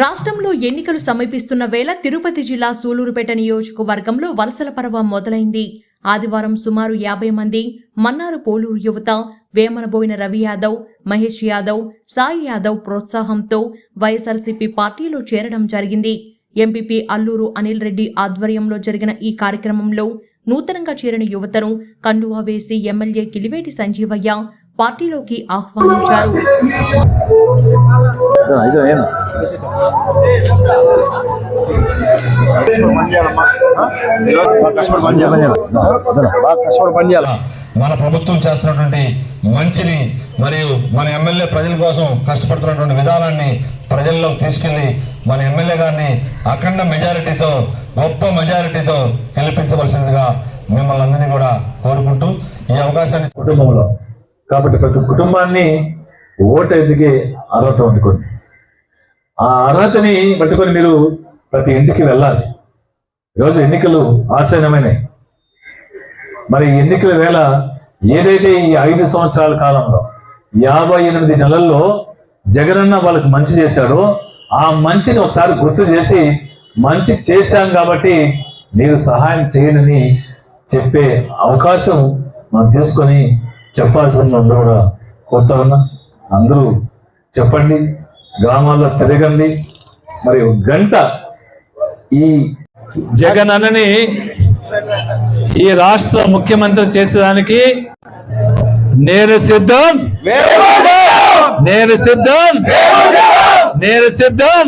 రాష్ట్రంలో ఎన్నికలు సమీపిస్తున్న వేళ తిరుపతి జిల్లా సూలూరుపేట నియోజకవర్గంలో వలసల పర్వం మొదలైంది. ఆదివారం సుమారు యాభై మంది మన్నారు పోలూరు యువత వేమనబోయిన రవి యాదవ్ మహేష్ యాదవ్ సాయి యాదవ్ ప్రోత్సాహంతో వైఎస్ఆర్సీపీ పార్టీలో చేరడం జరిగింది. ఎంపీపీ అల్లూరు అనిల్ రెడ్డి ఆధ్వర్యంలో జరిగిన ఈ కార్యక్రమంలో నూతనంగా చేరిన యువతను కండువా వేసి ఎమ్మెల్యే కిలివేటి సంజీవయ్య పార్టీలోకి ఆహ్వానించారు. మన ప్రభుత్వం చేస్తున్నటువంటి మంచిని మరియు మన ఎమ్మెల్యే ప్రజల కోసం కష్టపడుతున్నటువంటి విధానాన్ని ప్రజల్లో తీసుకెళ్ళి మన ఎమ్మెల్యే గారిని అఖండ మెజారిటీతో గొప్ప మెజారిటీతో గెలిపించవలసిందిగా మిమ్మల్ని అందరినీ కూడా కోరుకుంటూ ఈ అవకాశాన్ని కుటుంబంలో. కాబట్టి ప్రతి కుటుంబాన్ని ఓటు ఎదిగే అర్హత అందుకుంది ఆ అర్హతని పట్టుకొని మీరు ప్రతి ఇంటికి వెళ్ళాలి. ఈరోజు ఎన్నికలు ఆసన్నమైనవి మరి ఎన్నికల వేళ ఏదైతే ఈ ఐదు సంవత్సరాల కాలంలో యాభై ఎనిమిది నెలల్లో జగనన్న వాళ్ళకి మంచి చేశాడో ఆ మంచిని ఒకసారి గుర్తు చేసి మంచి చేశాం కాబట్టి మీరు సహాయం చేయనని చెప్పే అవకాశం మనం తీసుకొని చెప్పాల్సిన అందరూ కూడా కోరుతా ఉన్నా. అందరూ చెప్పండి. గ్రామాల్లో తిరగండి మరి ఒక గంట ఈ జగన్ అన్నని ఈ రాష్ట్ర ముఖ్యమంత్రి చేసేదానికి నేను సిద్ధం. నేను సిద్ధం. నేను సిద్ధం.